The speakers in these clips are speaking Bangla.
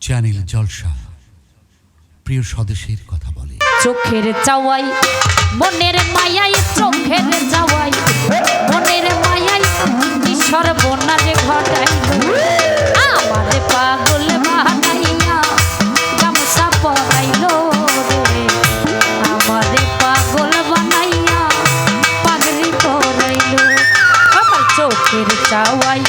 চ্যানেল জলসা। প্রিয় স্বদেশের কথা বলে। চোখের চাওয়াই, মনের মায়াই, চোখের চাওয়াই। মনের মায়াই সর্বনাশ ঘটাই? আমার পাগল চোখের চাওয়াই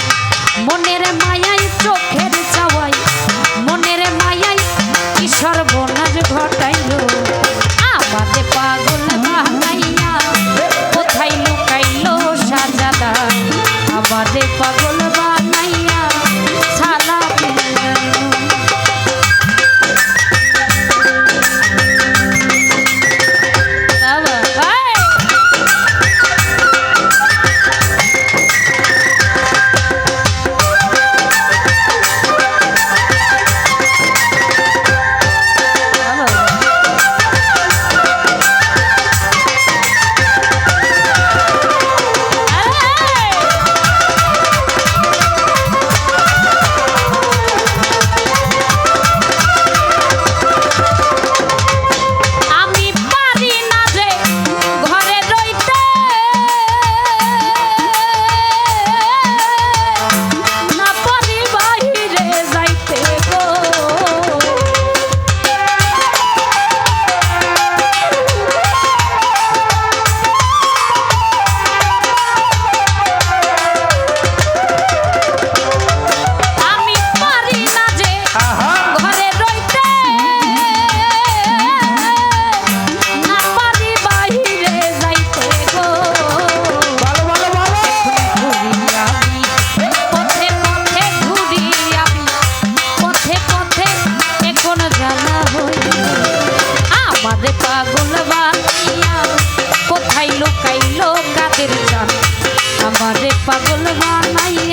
আমারে পাগল বানাই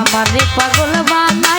আমার রে পাগল বানা।